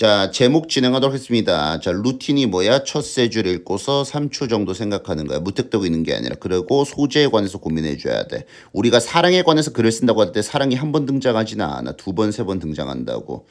자, 제목 진행하도록 하겠습니다. 자, 루틴이 뭐야? 첫 세 줄 읽고서 3초 정도 생각하는 거야. 무턱대고 있는 게 아니라. 그리고 소재에 관해서 고민해 줘야 돼. 우리가 사랑에 관해서 글을 쓴다고 할 때 사랑이 한 번 등장하지는 않아. 두 번, 세 번 등장한다고.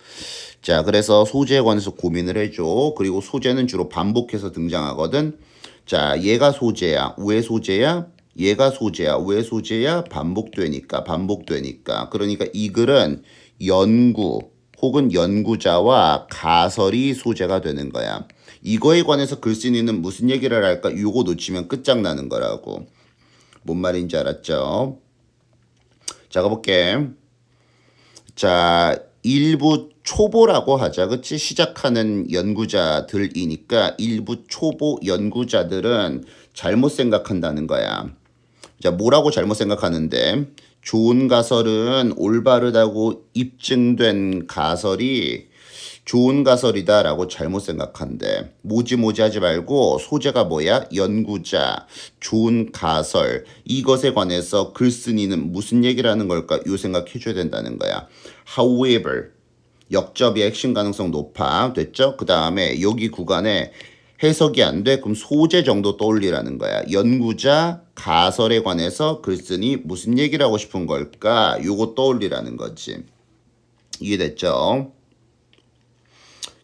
자, 그래서 소재에 관해서 고민을 해 줘. 그리고 소재는 주로 반복해서 등장하거든. 자, 얘가 소재야. 왜 소재야? 얘가 소재야. 왜 소재야? 반복되니까. 반복되니까. 그러니까 이 글은 연구 혹은 연구자와 가설이 소재가 되는 거야. 이거에 관해서 글쓴이는 무슨 얘기를 할까? 요거 놓치면 끝장나는 거라고. 뭔 말인지 알았죠? 자, 가볼게. 자, 일부 초보라고 하자. 그치? 시작하는 연구자들이니까 일부 초보 연구자들은 잘못 생각한다는 거야. 자, 뭐라고 잘못 생각하는데? 좋은 가설은 올바르다고 입증된 가설이 좋은 가설이다라고 잘못 생각한대. 모지모지 하지 말고 소재가 뭐야? 연구자, 좋은 가설. 이것에 관해서 글쓴이는 무슨 얘기를 하는 걸까? 요 생각 해줘야 된다는 거야. However, 역접의 핵심 가능성 높아. 됐죠? 그 다음에 여기 구간에 해석이 안 돼? 그럼 소재 정도 떠올리라는 거야. 연구자, 가설에 관해서 글쓴이 무슨 얘기를 하고 싶은 걸까? 요거 떠올리라는 거지. 이해됐죠?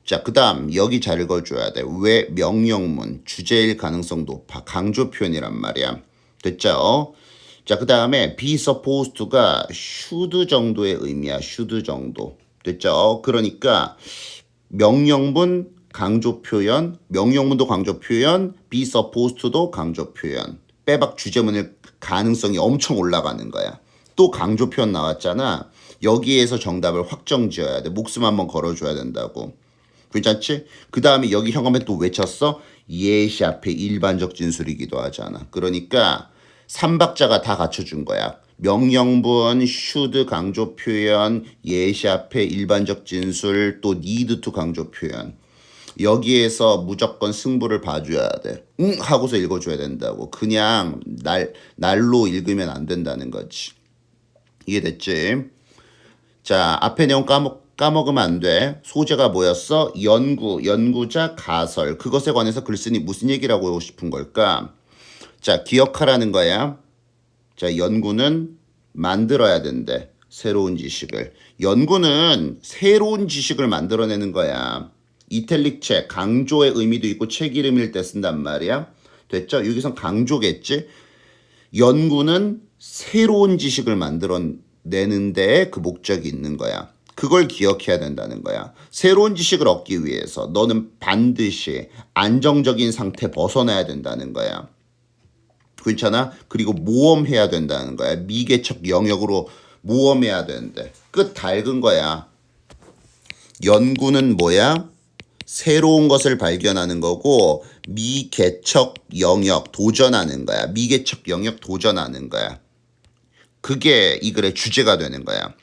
자, 그 다음, 여기 잘 읽어줘야 돼. 왜 명령문, 주제일 가능성 높아. 강조 표현이란 말이야. 됐죠? 자, 그 다음에 be supposed to가 should 정도의 의미야. should 정도. 됐죠? 그러니까 명령문 강조 표현, 명령문도 강조 표현, supposed to도 강조 표현. 빼박 주제문일 가능성이 엄청 올라가는 거야. 또 강조 표현 나왔잖아. 여기에서 정답을 확정 지어야 돼. 목숨 한번 걸어줘야 된다고. 괜찮지? 그 다음에 여기 현관에 또 외쳤어? 예시 앞에 일반적 진술이기도 하잖아. 그러니까 삼박자가 다 갖춰준 거야. 명령문, should 강조 표현, 예시 앞에 일반적 진술, 또 need to 강조 표현. 여기에서 무조건 승부를 봐줘야 돼. 응 하고서 읽어줘야 된다고. 그냥 날 날로 읽으면 안 된다는 거지. 이해됐지? 자 앞에 내용 까먹 까먹으면 안 돼. 소재가 뭐였어? 연구, 연구자, 가설. 그것에 관해서 글쓴이 무슨 얘기를 하고 싶은 걸까? 자, 기억하라는 거야. 자, 연구는 만들어야 된대. 새로운 지식을. 연구는 새로운 지식을 만들어내는 거야. 이탈릭 책, 강조의 의미도 있고 책 이름일 때 쓴단 말이야. 됐죠? 여기선 강조겠지? 연구는 새로운 지식을 만들어내는데 그 목적이 있는 거야. 그걸 기억해야 된다는 거야. 새로운 지식을 얻기 위해서 너는 반드시 안정적인 상태 벗어나야 된다는 거야. 괜찮아? 그리고 모험해야 된다는 거야. 미개척 영역으로 모험해야 되는데 끝 닳은 거야. 연구는 뭐야? 새로운 것을 발견하는 거고 미개척 영역 도전하는 거야. 미개척 영역 도전하는 거야. 그게 이 글의 주제가 되는 거야.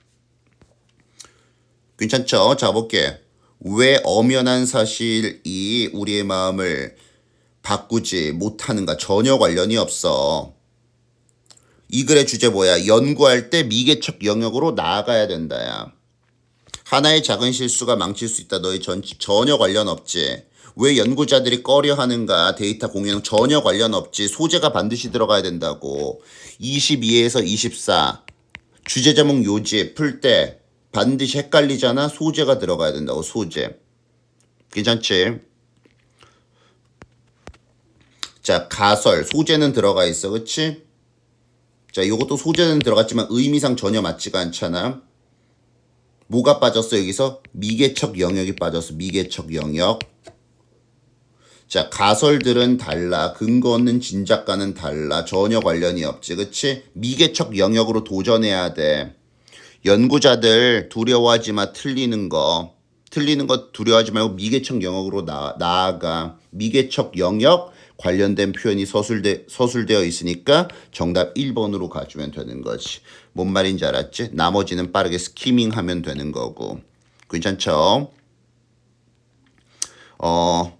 괜찮죠? 자 볼게. 왜 엄연한 사실이 우리의 마음을 바꾸지 못하는가 전혀 관련이 없어. 이 글의 주제 뭐야? 연구할 때 미개척 영역으로 나아가야 된다야. 하나의 작은 실수가 망칠 수 있다. 너희 전, 전혀 관련 없지. 왜 연구자들이 꺼려 하는가? 데이터 공유는 전혀 관련 없지. 소재가 반드시 들어가야 된다고. 22에서 24. 주제 제목 요지 풀 때 반드시 헷갈리잖아. 소재가 들어가야 된다고. 소재. 괜찮지? 자, 가설. 소재는 들어가 있어. 그치? 자, 이것도 소재는 들어갔지만 의미상 전혀 맞지가 않잖아. 뭐가 빠졌어 여기서? 미개척 영역이 빠졌어. 미개척 영역. 자 가설들은 달라. 근거 없는 진작과는 달라. 전혀 관련이 없지. 그치? 미개척 영역으로 도전해야 돼. 연구자들 두려워하지 마 틀리는 거. 틀리는 거 두려워하지 말고 미개척 영역으로 나, 나아가. 미개척 영역 관련된 표현이 서술되, 서술되어 있으니까 정답 1번으로 가주면 되는 거지. 뭔 말인지 알았지? 나머지는 빠르게 스키밍 하면 되는 거고. 괜찮죠? 어,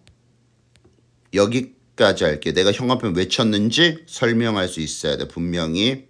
여기까지 할게. 내가 형광펜 왜 쳤는지 설명할 수 있어야 돼. 분명히.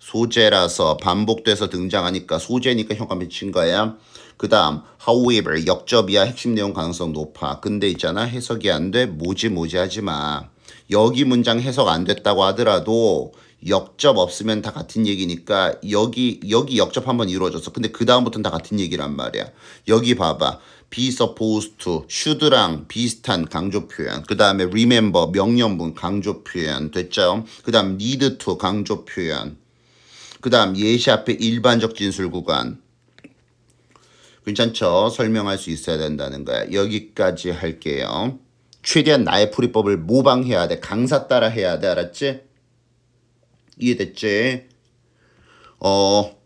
소재라서 반복돼서 등장하니까 소재니까 효과 미친 거야. 그 다음 however 역접이야 핵심 내용 가능성 높아. 근데 있잖아 해석이 안 돼. 뭐지 뭐지 하지 마. 여기 문장 해석 안 됐다고 하더라도 역접 없으면 다 같은 얘기니까 여기 여기 역접 한번 이루어졌어. 근데 그 다음부터는 다 같은 얘기란 말이야. 여기 봐봐. be supposed to, should랑 비슷한 강조 표현. 그 다음에 remember 명령문 강조 표현 됐죠? 그 다음 need to 강조 표현. 그 다음 예시 앞에 일반적 진술 구간. 괜찮죠? 설명할 수 있어야 된다는 거야. 여기까지 할게요. 최대한 나의 풀이법을 모방해야 돼. 강사 따라 해야 돼. 알았지? 이해됐지? 어,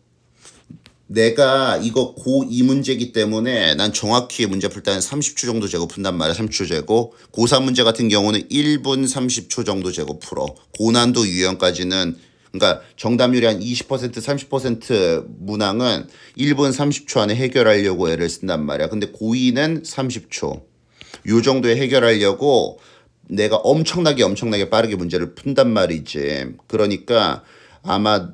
내가 이거 고2 문제기 때문에 난 정확히 문제 풀 때는 30초 정도 재고 푼단 말이야. 30초 재고. 고3 문제 같은 경우는 1분 30초 정도 재고 풀어. 고난도 유형까지는 그러니까 정답률이 한 20% 30% 문항은 1분 30초 안에 해결하려고 애를 쓴단 말이야. 근데 고2는 30초. 요 정도에 해결하려고 내가 엄청나게 엄청나게 빠르게 문제를 푼단 말이지. 그러니까 아마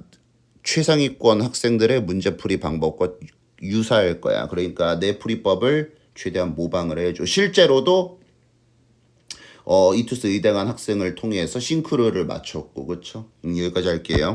최상위권 학생들의 문제풀이 방법과 유사할 거야. 그러니까 내 풀이법을 최대한 모방을 해줘. 실제로도 어, 이투스 의대 간 학생을 통해서 싱크로를 맞췄고, 그쵸? 음, 여기까지 할게요.